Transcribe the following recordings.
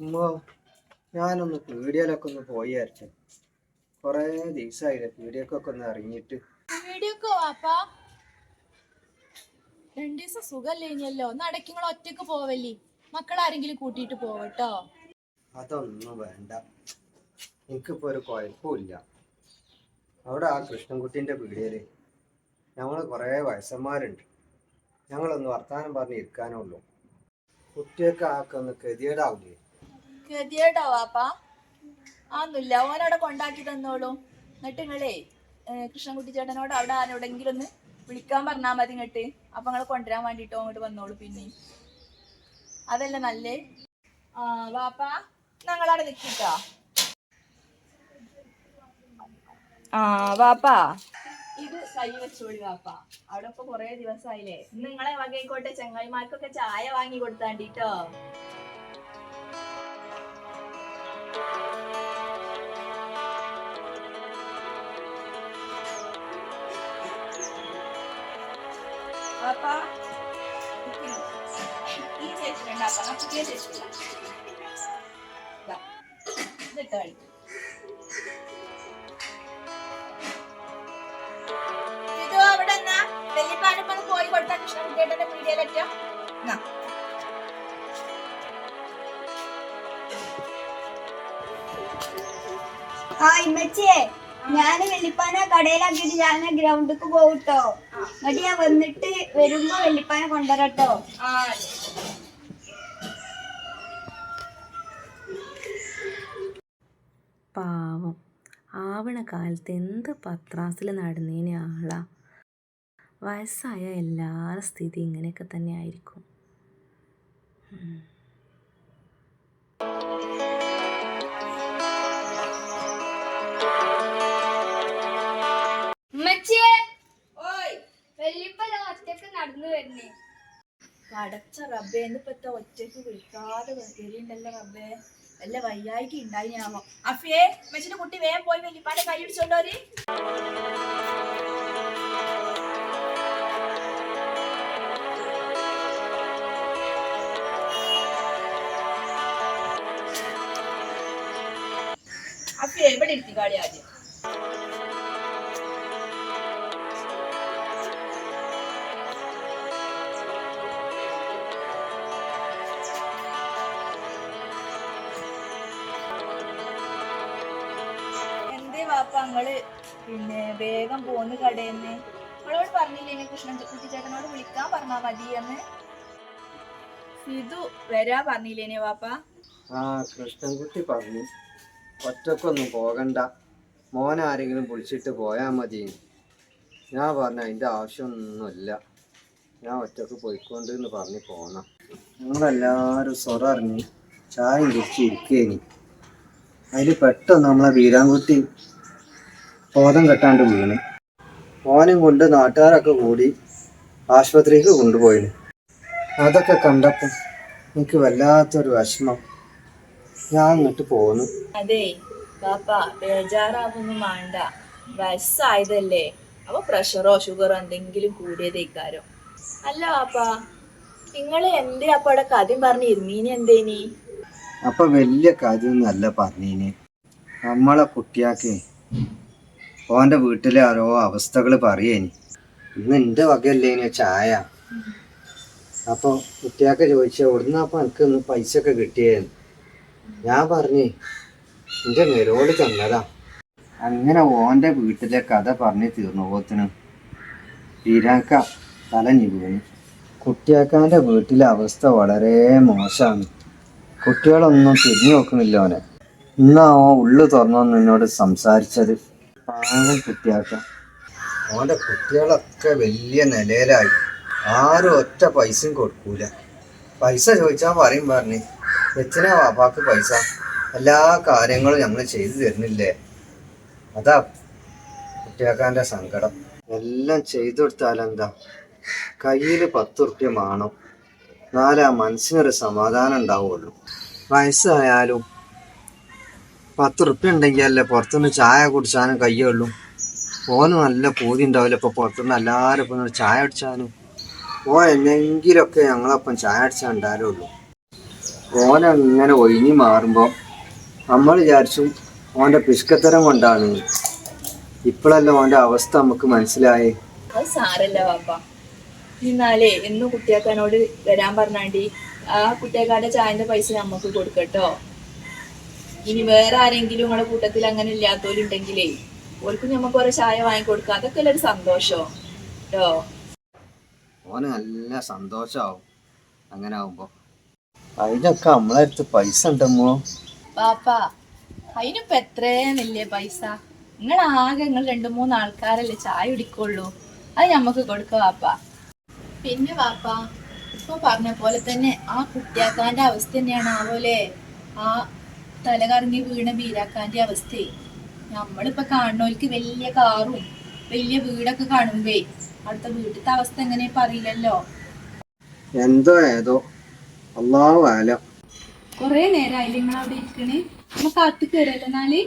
ഉമ്മ ഞാനൊന്ന് പീടിയയിലൊക്കെ ഒന്ന് പോയി അരച്ചു കുറേ ദിവസമായില്ലേ പീഡിയൊക്കെ ഒന്ന് ഇറങ്ങിയിട്ട്. രണ്ടു ദിവസം സുഖല്ലേ ഇനിയല്ലോ. ഒന്ന് അടയ്ക്ക് നിങ്ങൾ ഒറ്റയ്ക്ക് പോവല്ലേ. മക്കളാരെങ്കിലും കൂട്ടിയിട്ട് പോവട്ടോ. അതൊന്നും വേണ്ട. എനിക്കിപ്പോ ഒരു കുഴപ്പമില്ല അവിടെ ആ കൃഷ്ണൻകുട്ടിന്റെ പീടിയയിൽ ഞങ്ങൾ കുറേ വയസ്സന്മാരുണ്ട്. ഞങ്ങളൊന്ന് വർത്താനം പറഞ്ഞ് ഇരിക്കാനുള്ളൂ കുട്ടിയൊക്കെ ആക്കൊന്ന് ഗതികേടാവില്ലേ ഗതിയേട്ടോ വാപ്പാ. ആന്നില്ല ഓനവിടെ കൊണ്ടാക്കി തന്നോളൂ. എന്നിട്ട് നിങ്ങളേ കൃഷ്ണൻകുട്ടി ചേട്ടനോട് അവിടെ ആരോടെങ്കിലും ഒന്ന് വിളിക്കാൻ പറഞ്ഞാൽ മതി ഇങ്ങോട്ട്. അപ്പൊ നിങ്ങളെ കൊണ്ടുവരാൻ വേണ്ടിട്ടോ അങ്ങോട്ട് വന്നോളൂ പിന്നെ. അതല്ല നല്ലേ? ആ വാപ്പാ ഞങ്ങളവിടെ നിൽക്കിട്ടോ ആ വാപ്പാ. ഇത് കൈ വെച്ചോളി വാപ്പാ. അവിടെ ഇപ്പൊ കൊറേ ദിവസമായില്ലേ നിങ്ങളെ വകയിക്കോട്ടെ ചങ്ങായിമാർക്കൊക്കെ ചായ വാങ്ങി കൊടുത്താണ്ടിട്ടോ. ഈ അപ്പൊ കളി ഇത് അവിടെ എന്നാ പോയി കൊടുത്താൽ കൃഷ്ണൻകുട്ടിയേട്ടന്റെ പീഡിയയിലെറ്റോ എന്നാ ആ ഇമ്മച്ചിയെ. ഞാൻ വെള്ളിപ്പാന കടയിലാക്കിയിട്ട് ഞാൻ ഗ്രൗണ്ടിക്ക് പോകട്ടോ എന്നിട്ട് ഞാൻ വന്നിട്ട് വരുമ്പോ വെള്ളിപ്പാന കൊണ്ടുവരട്ടോ. പാവം. ആവണ കാലത്ത് എന്ത് പത്രാസിൽ നടന്നേനെ ആളാ. വയസ്സായ എല്ലാവരുടെ സ്ഥിതി ഇങ്ങനെയൊക്കെ തന്നെ ആയിരിക്കും. വരുന്നേ. പടച്ച റബ്ബേ എത്ര ഒറ്റയ്ക്ക് വിളിക്കാതെ വരുന്നുണ്ടല്ലോ റബ്ബേ. വല്ല വയ്യായിക്ക് ഉണ്ടായിനാമോ അഫിയെ മെച്ചിന്റെ കുട്ടി വേഗം പോയി വെല്ലിപ്പാന്റെ കൈ പിടിച്ചോണ്ടോര് അഫിയെ എവിടെ ഇരുത്തി കാടി ആദ്യം. എന്തേ ഞങ്ങൾ പിന്നെ വേഗം പോന്ന് കടയിന്ന് അവളോട് പറഞ്ഞില്ലേ കൃഷ്ണൻ കുട്ടി ചേട്ടനോട് വിളിക്കാൻ പറഞ്ഞാ മതി എന്ന് സിതു വരാ പറഞ്ഞില്ലേനെ വാപ്പ? ആ കൃഷ്ണൻകുട്ടി പറഞ്ഞു. ഒറ്റക്കൊന്നും പോകണ്ട. മോൻ ആരെങ്കിലും വിളിച്ചിട്ട് പോയാ മതി. ഞാൻ പറഞ്ഞ അതിന്റെ ആവശ്യമൊന്നുമില്ല. ഞാൻ ഒറ്റയ്ക്ക് പോയിക്കൊണ്ട് എന്ന് പറഞ്ഞ് പോന്ന. ഞങ്ങളെല്ലാവരും സ്വറ അറിഞ്ഞ് ചായ കുടിച്ച് ഇരിക്കേനി. അതിൽ പെട്ടെന്ന് നമ്മളെ വീരാൻകുട്ടി ബോധം കെട്ടാണ്ട് വീണ്. മോനും കൊണ്ട് നാട്ടുകാരൊക്കെ കൂടി ആശുപത്രിക്ക് കൊണ്ടുപോയിന്. അതൊക്കെ കണ്ടപ്പോൾ എനിക്ക് വല്ലാത്തൊരു വിഷമം. ഞാൻ ഇങ്ങോട്ട് പോന്നു. അതെ പാപ്പ ബേജാറാവൊന്നും വേണ്ട. വയസ്സായതല്ലേ. അപ്പൊ പ്രഷറോ ഷുഗറോ എന്തെങ്കിലും കൂടിയതേക്കാരോ അല്ല പാപ്പ നിങ്ങൾ എന്തേ അപ്പൊ അവിടെ കഥയും പറഞ്ഞ് ഇരുന്നീനി എന്തേനി? അപ്പൊ വലിയ അല്ല പറഞ്ഞീന്. നമ്മളെ കുട്ടിയാക്ക് ഓന്റെ വീട്ടിലെ ഓരോ അവസ്ഥകൾ പറയേനി. ഇന്ന് എന്റെ വകയല്ലേനു ചായ? അപ്പൊ കുട്ടിയാക്ക ചോദിച്ച എവിടുന്ന അപ്പൊ എനിക്ക് ഇന്ന് പൈസ ഒക്കെ കിട്ടിയായിരുന്നു ഞാൻ പറഞ്ഞേ എന്റെ നിരോട് തന്നതാ അങ്ങനെ ഓന്റെ വീട്ടിലെ കഥ പറഞ്ഞു തീർന്നു പോത്തിന്. തീരാക്ക തലഞ്ഞു വീണു കുട്ടിയാക്കാന്റെ വീട്ടിലെ അവസ്ഥ വളരെ മോശമാണ്. കുട്ടികളൊന്നും തിരിഞ്ഞു നോക്കുന്നില്ല ഓനെ. ഇന്നാ ഉള്ളു തുറന്നു നിന്നോട് സംസാരിച്ചത്. പാവം കുട്ടിയാക്കാം അവന്റെ കുട്ടികളൊക്കെ വലിയ നിലയിലായി. ആരും ഒറ്റ പൈസയും കൊടുക്കൂല. പൈസ ചോദിച്ചാൽ പറയും പറഞ്ഞ് വെച്ചിനാ വാപ്പാക്ക് പൈസ? എല്ലാ കാര്യങ്ങളും ഞങ്ങൾ ചെയ്തു തരുന്നില്ലേ? അതാ കുട്ടിയാക്കാന്റെ സങ്കടം. എല്ലാം ചെയ്തു കൊടുത്താലെന്താ കയ്യിൽ പത്ത് റുപ്യ മാണം എന്നാലേ മനസ്സിനൊരു സമാധാനം ഉണ്ടാവുള്ളൂ. വയസ്സായാലും പത്ത് ഉറുപ്പ്യ ഉണ്ടെങ്കിൽ അല്ലേ പുറത്തുനിന്ന് ചായ കുടിച്ചാനും കയ്യുള്ളൂ. ഓന് നല്ല പൂതി ഉണ്ടാവില്ല ഇപ്പൊ പുറത്തുനിന്ന് എല്ലാവരും ഇപ്പൊ ചായ അടിച്ചാനും ഓ എന്നെങ്കിലൊക്കെ ഞങ്ങളപ്പം ചായ അടിച്ചാൽ ഓനെ ഓനങ്ങനെ ഒഴിഞ്ഞു മാറുമ്പോൾ നമ്മൾ വിചാരിച്ചു ഓന്റെ പിഷ്കത്തരം കൊണ്ടാണ്. ഇപ്പോഴല്ല ഓന്റെ അവസ്ഥ നമുക്ക് മനസ്സിലായി. അത് സാരല്ല പാപ്പ എന്നാലേ എന്നും കുട്ടിയാക്കാനോട് വരാൻ പറഞ്ഞാണ്ടി ആ കുട്ടിയാക്കാന്റെ ചായന്റെ പൈസ നമുക്ക് കൊടുക്കട്ടോ. ഇനി വേറെ ആരെങ്കിലും നിങ്ങളുടെ കൂട്ടത്തിൽ അങ്ങനെ ഇല്ലാത്തവരുണ്ടെങ്കിലേ ഓർക്ക് നമുക്ക് ഓരോ ചായ വാങ്ങിക്കൊടുക്ക. അതൊക്കെ ഒരു സന്തോഷോ? കേട്ടോ ഓന് നല്ല സന്തോഷാവും. അങ്ങനെ ആവുമ്പോ. അതിനൊക്കെ നമ്മളെ അടുത്ത് പൈസ ഉണ്ടമ്മോ പാപ്പാ അതിനിപ്പോ എത്രയെന്നില്ലേ പൈസ. നിങ്ങൾ ആകെ നിങ്ങൾ രണ്ടു മൂന്ന് ആൾക്കാരല്ലേ ചായ കുടിക്കുള്ളൂ. അത് ഞമ്മക്ക് കൊടുക്ക വാപ്പ പിന്നെ വാപ്പ ഇപ്പൊ പറഞ്ഞ പോലെ തന്നെ ആ കുട്ടിയാക്കാന്റെ അവസ്ഥ തന്നെയാണ് ആവോലെ. ആ തലകറങ്ങി വീണ ബീരാക്കാന്റെ അവസ്ഥയെ നമ്മളിപ്പോ കാണുന്നവർക്ക് വലിയ കാറും വലിയ വീടൊക്കെ കാണുമ്പേ അടുത്ത വീട്ടിലത്തെ അവസ്ഥ എങ്ങനെ പറയില്ലല്ലോ എന്തോ ഏതോ. അള്ളാഹു ആലം കൊറേ നേരമായില്ലേ നിങ്ങൾ അവിടെ ഇരിക്കണേ? നമ്മ കാത്തു കയറല്ലോ നാല്?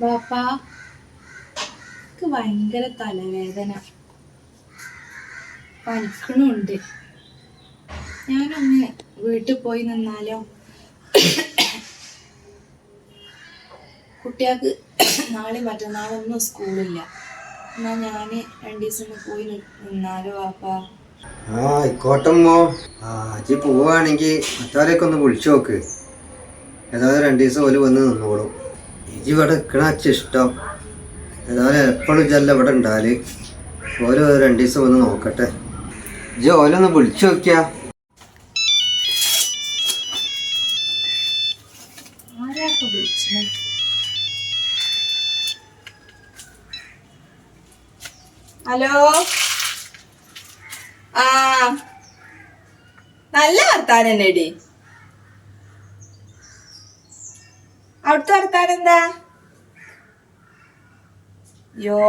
ബാപ്പാ എനിക്ക് ഭയങ്കര തലവേദന. പനിക്കണുണ്ട്. ഞാനൊന്ന് വീട്ടിൽ പോയി നിന്നാലോ? കുട്ടികൾക്ക് നാളെ മറ്റന്നാളൊന്നും സ്കൂളില്ല. എന്നാ ഞാൻ രണ്ടു ദിവസം പോയി നിന്നാലോ ബാപ്പ? ആ ആയിക്കോട്ടമ്മോ ആ പോവാണെങ്കിൽ മറ്റവരെയൊക്കെ ഒന്ന് വിളിച്ചു നോക്ക്. ഏതായാലും രണ്ടു ദിവസം ഓൽ വന്ന് നിന്നോളും. ഇവിടെ നിൽക്കണ അച്ഛ ഇഷ്ടം. ഏതായാലും എപ്പോഴും ജല്ല ഇവിടെ ഉണ്ടാൽ ഓരോ രണ്ടു ദിവസം വന്ന് നോക്കട്ടെ. ഇജി വിളിച്ചു നോക്കിയാ. ഹലോ? ആ. നല്ല വർത്താനം തന്നെടി. അവിടുത്തെ വർത്താനം എന്താ? യോ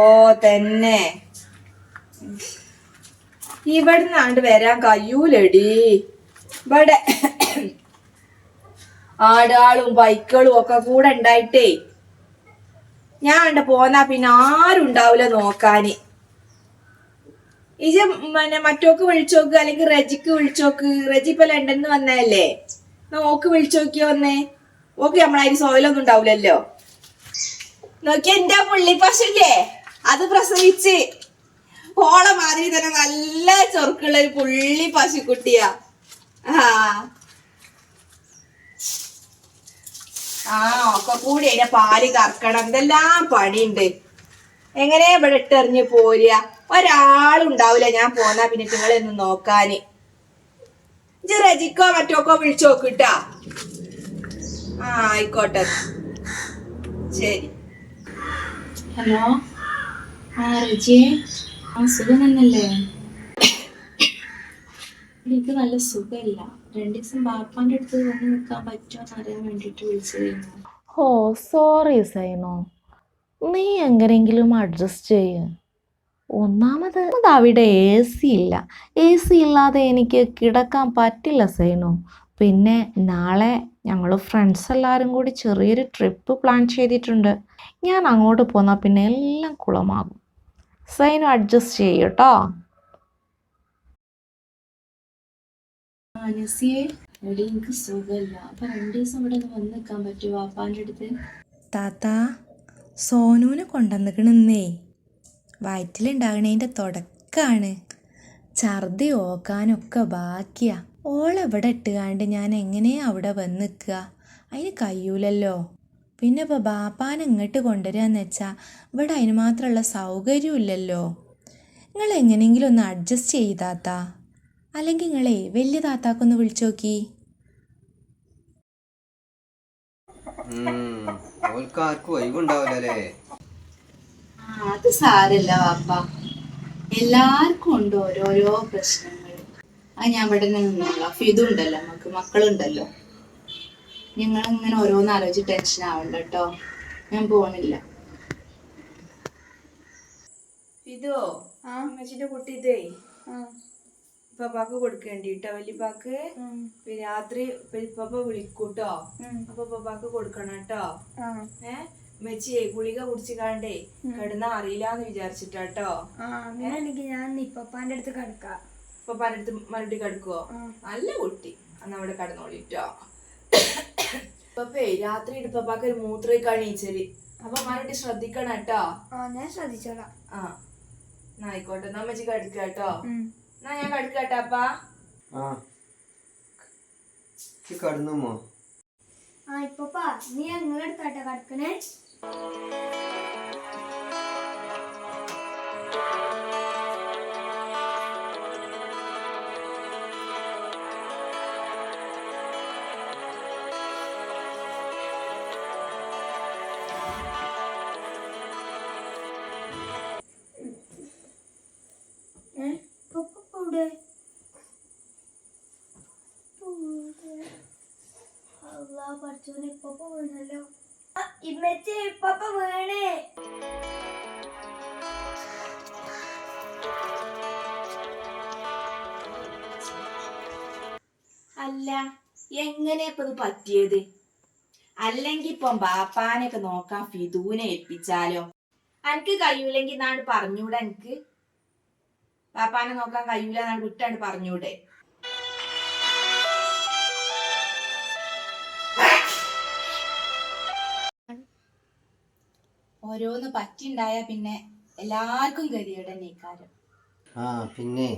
തന്നെ. ഇവിടുന്നാണ്ട് വരാൻ കഴിയൂലടി ഇവിടെ ആടാളും ബൈക്കുകളും ഒക്കെ കൂടെ ഉണ്ടായിട്ടേ. ഞാൻ ആണ്ട് പോന്നാ പിന്നെ ആരും ഉണ്ടാവില്ല നോക്കാന്. ഇജ് പിന്നെ മറ്റോക്ക് വിളിച്ചോക്ക് അല്ലെങ്കിൽ റജിക്ക് വിളിച്ചോക്ക് റജി ഇപ്പൊ ലണ്ടനിൽ വന്നതല്ലേ? നോക്ക് വിളിച്ചോക്കിയോ വന്നേ ഓക്കെ നമ്മളതിന് സോയിലൊന്നും ഉണ്ടാവില്ലല്ലോ നോക്കിയ എന്റെ പുള്ളി പശുല്ലേ? അത് പ്രസവിച്ച്. ഓള മാതിരി തന്നെ നല്ല ചൊറുക്കുള്ള ഒരു പുള്ളി പശുക്കുട്ടിയാ. ആ. ഒക്കെ കൂടി അതിന്റെ പാൽ കറക്കണം. എന്തെല്ലാം പണിയുണ്ട്. എങ്ങനെ ഇവിടെ ഇട്ടെറിഞ്ഞ് പോരുക? ഒരാളുണ്ടാവില്ല ഞാൻ പോന്നാ പിന്നെ നിങ്ങളെ ഒന്ന് നോക്കാന്. ഇജ്ജ് റജിക്കോ മറ്റോക്കോ വിളിച്ചു നോക്കിട്ടാ ആ ആയിക്കോട്ടെ. ശരി. ഹലോ. ആ റജി ആ സുഖം തന്നല്ലേ എനിക്ക് നല്ല സുഖമില്ല. രണ്ടു ദിവസം ബാപ്പാന്റെ അടുത്ത് വന്ന് നിൽക്കാൻ പറ്റുമോ എന്ന് അറിയാൻ വേണ്ടിട്ട് വിളിച്ചതായിരുന്നു. ഓ സോറി സൈനോ. നീ എങ്ങനെയെങ്കിലും അഡ്ജസ്റ്റ് ചെയ്യ്. ഒന്നാമത് അത് അവിടെ എ സി ഇല്ല. എ സി ഇല്ലാതെ എനിക്ക് കിടക്കാൻ പറ്റില്ല സൈനോ. പിന്നെ നാളെ ഞങ്ങൾ ഫ്രണ്ട്സ് എല്ലാവരും കൂടി ചെറിയൊരു ട്രിപ്പ് പ്ലാൻ ചെയ്തിട്ടുണ്ട്. ഞാൻ അങ്ങോട്ട് പോന്നാൽ പിന്നെ എല്ലാം കുളമാകും. സൈനും അഡ്ജസ്റ്റ് ചെയ്യട്ടോ അനസിയെ എടി എനിക്ക് സുഖമില്ല അപ്പൊ രണ്ടു ദിവസം ഇവിടെ ഒന്ന് വന്ന് നിൽക്കാൻ പറ്റുമോ വാപ്പാന്റെ അടുത്ത്. താത്ത സോനുവിനെ കൊണ്ടുവന്നിക്കണെന്നേ. വയറ്റിലുണ്ടാകണേന്റെ തുടക്കാണ്. ഛർദി ഓക്കാനൊക്കെ ബാക്കിയാ. ഓളെവിടെ ഇട്ടുകാണ്ട് ഞാൻ എങ്ങനെയാ അവിടെ വന്ന് നിൽക്കുക അതിന് കഴിയൂലല്ലോ. പിന്നെ ഇപ്പോൾ ബാപ്പാനെ ഇങ്ങോട്ട് കൊണ്ടുവരികയെന്ന് വെച്ചാൽ ഇവിടെ അതിന് മാത്രമുള്ള സൗകര്യമില്ലല്ലോ നിങ്ങൾ എങ്ങനെയെങ്കിലും ഒന്ന് അഡ്ജസ്റ്റ് ചെയ്താത്താ അല്ലെങ്കിൽ നിങ്ങളെ വലിയ താത്താക്കൊന്ന് വിളിച്ചു നോക്കി. അത് സാരല്ല വാപ്പ എല്ലാവർക്കും ഉണ്ട് ഓരോരോ പ്രശ്നങ്ങൾ. അത് ഞാൻ ഇവിടെ നിന്നോളാം. അപ്പൊ ഇതുണ്ടല്ലോ നമുക്ക് മക്കളുണ്ടല്ലോ. ഞങ്ങൾ ഇങ്ങനെ ഓരോന്ന് ആലോചിച്ച് ടെൻഷൻ ആവണ്ട കേട്ടോ. ഞാൻ പോണില്ല. ഫിതുവോ അമ്മച്ചിന്റെ കുട്ടി ഇതേ. ഇപ്പപ്പാക്ക് കൊടുക്കേണ്ടി കേട്ടോ വല്യപ്പാക്ക് പിന്നെ രാത്രി ഇപ്പപ്പ വിളിക്കൂട്ടോ? അപ്പൊ ഇപ്പപ്പാക്ക് കൊടുക്കണം കേട്ടോ. ഏ? മെച്ചിയെ ഗുളിക കുടിച്ചിക്കാണ്ടേ കിടന്ന അറിയില്ലാന്ന് വിചാരിച്ചിട്ടാട്ടോ. അങ്ങനെയാണെങ്കിൽ ഞാൻ ഇപ്പപ്പാന്റെ അടുത്ത് കിടക്കാം. ഇപ്പപ്പാന്റെ അടുത്ത് മറുപടി കിടക്കുവോ? നല്ല കുട്ടി അന്ന് അവിടെ കടന്നോളിട്ടോ. ഇപ്പപ്പേ രാത്രി ഇപ്പപ്പാക്ക് ഒരു മൂത്ര കണീച്ചൽ അപ്പൊ മറുപടി ശ്രദ്ധിക്കണം കേട്ടോ. ആ ഞാൻ ശ്രദ്ധിച്ചോളാം. ആ. ആയിക്കോട്ടെ എന്നാ അമ്മച്ചി കടുക്ക കേട്ടോ. എന്നാ ഞാൻ കടുക്കട്ടെ അപ്പാ. കടന്നുമോ ആ ഇപ്പപ്പാ നീ ഞങ്ങളുടെ അടുത്താട്ടോ കിടക്കണേ? അല്ല എങ്ങനെ ഇപ്പൊ ഇത് പറ്റിയത്? അല്ലെങ്കിൽ ഇപ്പം ബാപ്പാനൊക്കെ നോക്കാൻ ഫിദൂനെ ഏൽപ്പിച്ചാലോ? അനക്ക് കഴിയൂലെങ്കിൽ നാട് പറഞ്ഞൂടെ എനിക്ക് ബാപ്പാനെ നോക്കാൻ കഴിയൂല നാട് വിട്ടാണ്ട് പറഞ്ഞൂടെ? ഓരോന്ന് പറ്റിണ്ടായ പിന്നെ എല്ലാവർക്കും ഗതിയുടെ നീക്കാരം ആ പിന്നെ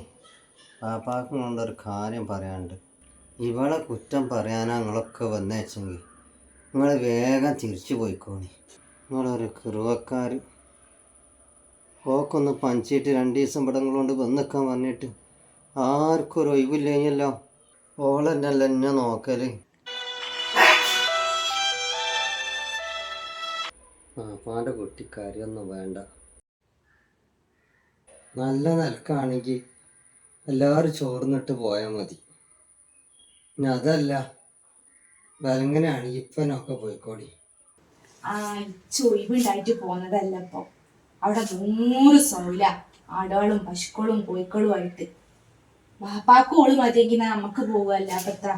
പാപ്പാക്കും കൊണ്ടൊരു കാര്യം പറയാനുണ്ട്. ഇവളെ കുറ്റം പറയാനാ നിങ്ങളൊക്കെ വന്നേച്ചെങ്കിൽ നിങ്ങൾ വേഗം തിരിച്ചു പോയിക്കോണി നിങ്ങളൊരു കിറുവക്കാർ ഓക്കൊന്ന് പഞ്ചിട്ട് രണ്ട് ദിവസം പടങ്ങൾ കൊണ്ട് വന്നിക്കാൻ പറഞ്ഞിട്ട് ആർക്കൊരു ഒരു ഒഴിവില്ലല്ലോ ഓളെന്നല്ല എന്നെ നോക്കൽ പാപ്പാന്റെ കുട്ടിക്കാര്യൊന്നും വേണ്ട. നല്ല നിലക്കാണെങ്കിൽ എല്ലാവരും ചോർന്നിട്ട് പോയാൽ മതി. ഇനി അതല്ല വലങ്ങനെയാണെങ്കിൽ ഇപ്പനൊക്കെ പോയിക്കോടി. ചൊയ്വുണ്ടായിട്ട് പോന്നതല്ല ഇപ്പൊ. അവിടെ നൂറ് സൗല ആടുകളും പശുക്കളും കോഴിക്കളും ആയിട്ട്. വാപ്പാക്കോൾ മതിയെങ്കിൽ നമുക്ക് പോവല്ല അപ്പൊ എത്ര